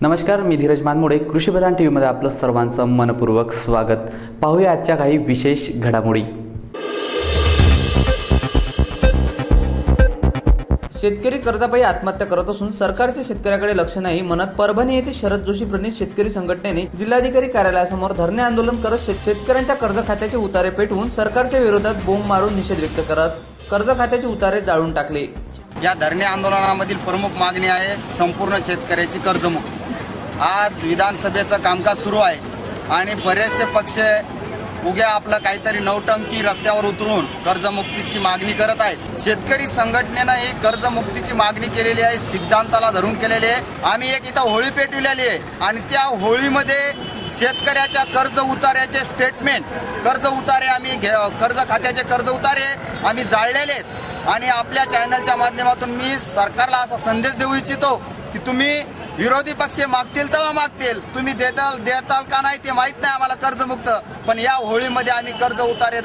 नमस्कार मी धीरज मानमोडे. कृषीप्रधान टी व्हीमध्ये आपलं सर्वांचं मनपूर्वक स्वागत. पाहूया आजच्या काही विशेष घडामोडी. शेतकरी कर्जापायी आत्महत्या करत असून सरकारचे शेतकऱ्याकडे लक्ष नाही. म्हणत परभणी येथे शरद जोशी प्रणित शेतकरी संघटनेने जिल्हाधिकारी कार्यालयासमोर धरणे आंदोलन करत शेत- शेतकऱ्यांच्या कर्ज खात्याचे उतारे पेटवून सरकारच्या विरोधात बोंब मारून निषेध व्यक्त करत कर्ज खात्याचे उतारे जाळून टाकले. या धरणे आंदोलनामधील प्रमुख मागणी आहे संपूर्ण शेतकऱ्याची कर्जमुक्ती. आज विधानसभेचं कामकाज सुरू आहे आणि बरेचसे पक्ष उग्या आपलं काहीतरी नवटंकी रस्त्यावर उतरून कर्जमुक्तीची मागणी करत आहेत. शेतकरी संघटनेनं ही कर्जमुक्तीची मागणी केलेली आहे सिद्धांताला धरून केलेली आहे. आम्ही एक इथं होळी पेटविलेली आहे आणि त्या होळीमध्ये शेतकऱ्याच्या कर्ज उतार्याचे स्टेटमेंट कर्ज उतारे आम्ही घे कर्ज खात्याचे कर्ज उतारे आम्ही जाळलेले आहेत. आणि आपल्या चॅनलच्या माध्यमातून मी सरकारला असा संदेश देऊ इच्छितो की तुम्ही विरोधी पक्ष मागतील तेव्हा मागतील. तुम्ही देताल देताल का नाही ते माहीत नाही आम्हाला कर्जमुक्त. पण या होळीमध्ये आम्ही कर्ज उतारे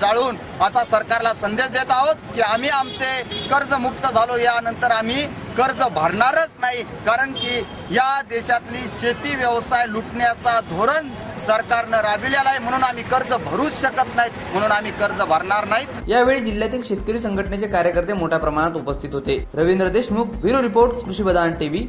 जाळून असा सरकारला संदेश देत आहोत की आम्ही आमचे कर्जमुक्त झालो. यानंतर आम्ही कर्ज भरणारच नाही. कारण की या देशातली शेती व्यवसाय लुटण्याचा धोरण सरकारनं राबविलेला आहे. म्हणून आम्ही कर्ज भरूच शकत नाहीत. म्हणून आम्ही कर्ज भरणार नाहीत. यावेळी जिल्ह्यातील शेतकरी संघटनेचे कार्यकर्ते मोठ्या प्रमाणात उपस्थित होते. रवींद्र देशमुख ब्युरो रिपोर्ट कृषी प्रधान टीव्ही